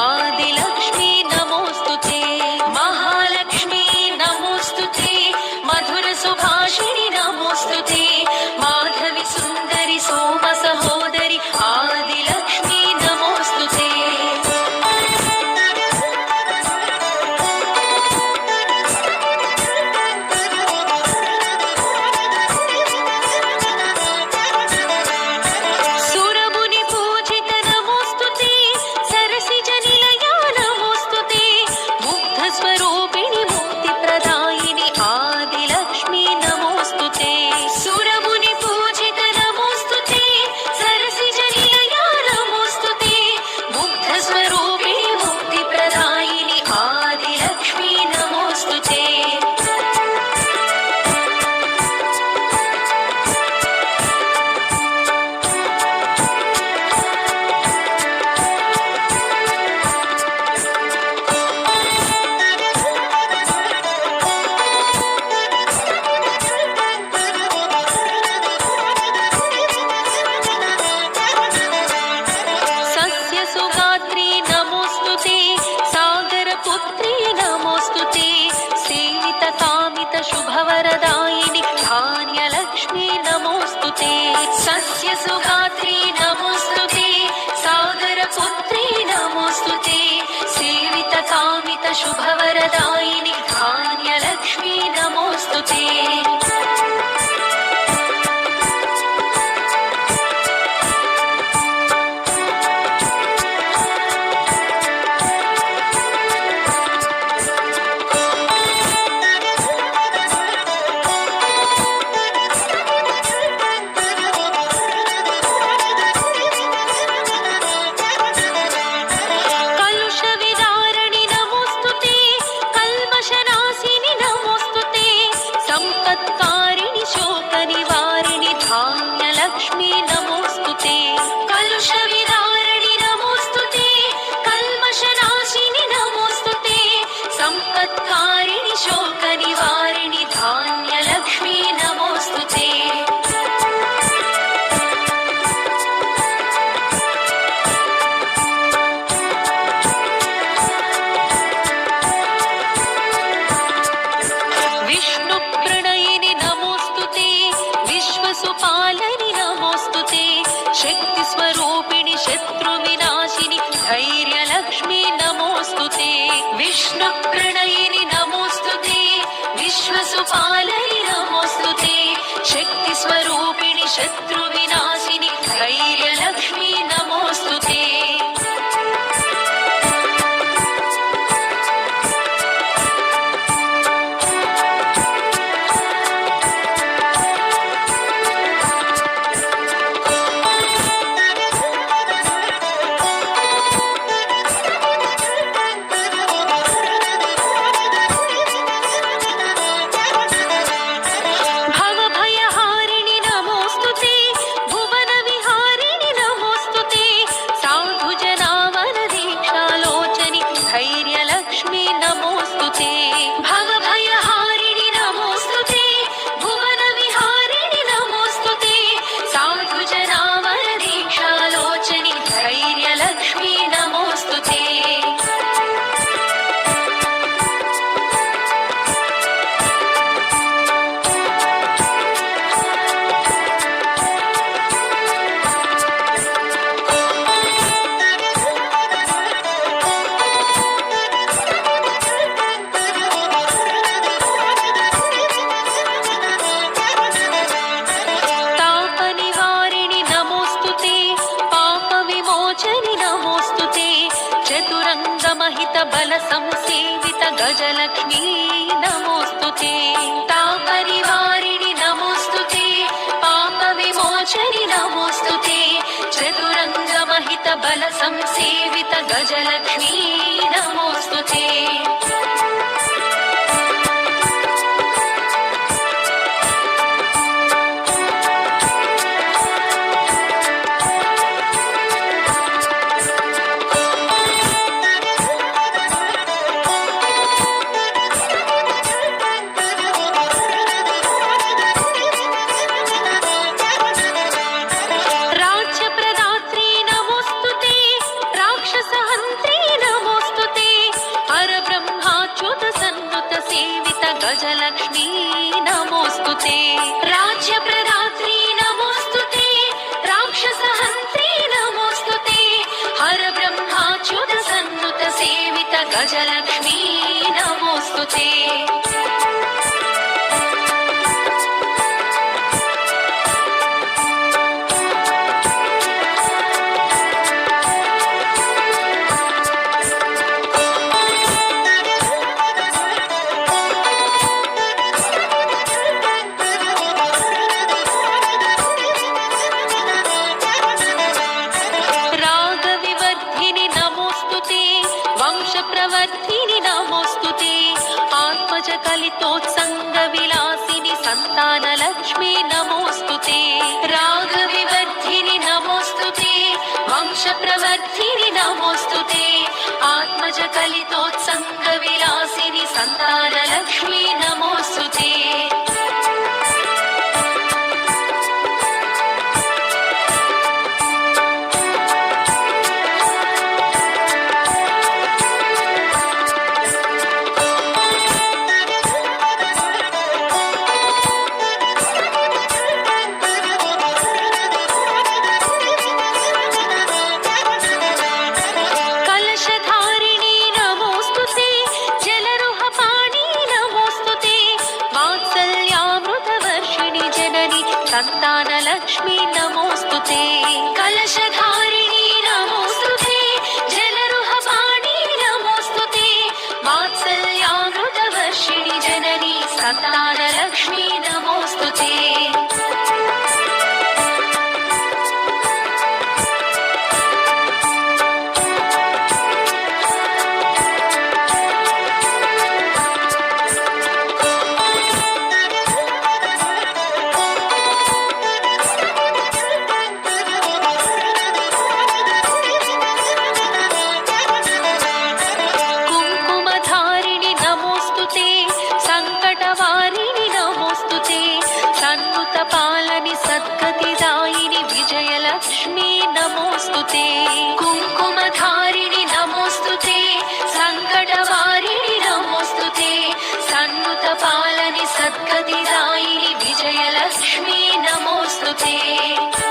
ஆதி సస్య సుగాత్రి నమోస్తుతే సాగర పుత్రి నమోస్తుతే సేవిత కామిత శుభవరదాయిని ధాన్య లక్ష్మి నమోస్తుతే. కారిణి శోకనివా शत्रु विनाशिनि धैर्यलक्ष्मी త్వరిత బల సంసేవిత గజలక్ష్మీ నమోస్తు తాపరివారిణి నమోస్తు పాప విమోచని నమోస్తు చతురంగ మహిత బల సంసేవిత గజలక్ష్మీ నమోస్తు राक्षसहन्त्री नमोऽस्तु ते हर ब्रह्माच्युत सन्नुत सेवित गजलक्ष्मी नमोऽस्तु ते आत्मजकलितोत्सङ्गविलासिनि सन्तानलक्ष्मी नमोऽस्तु ते रागविवर्धिनि नमोऽस्तु ते वंशप्रवर्धिनि नमोऽस्तु ते आत्मजकलितोत्सङ्गविलासिनि सन्तानलक्ष्मी नमोऽस्तु ते た विजयलक्ष्मी नमोऽस्तु ते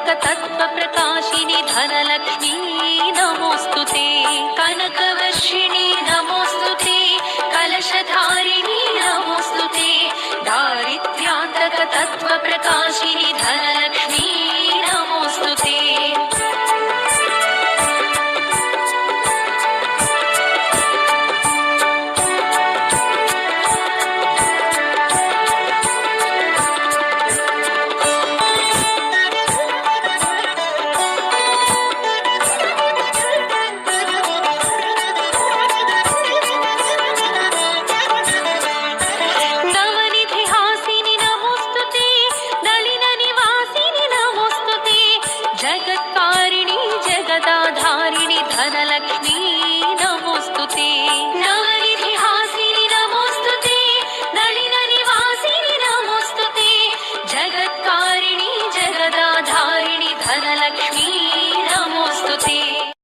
तत्त्वप्रकाशिनि धनलक्ष्मी नमोऽस्तु ते कनकवर्षिणि नमोऽस्तु ते कलशधारिणि नमोऽस्तु ते दारिद्र्यान्तकतत्त्वप्रकाशिनि धनलक्ष्मी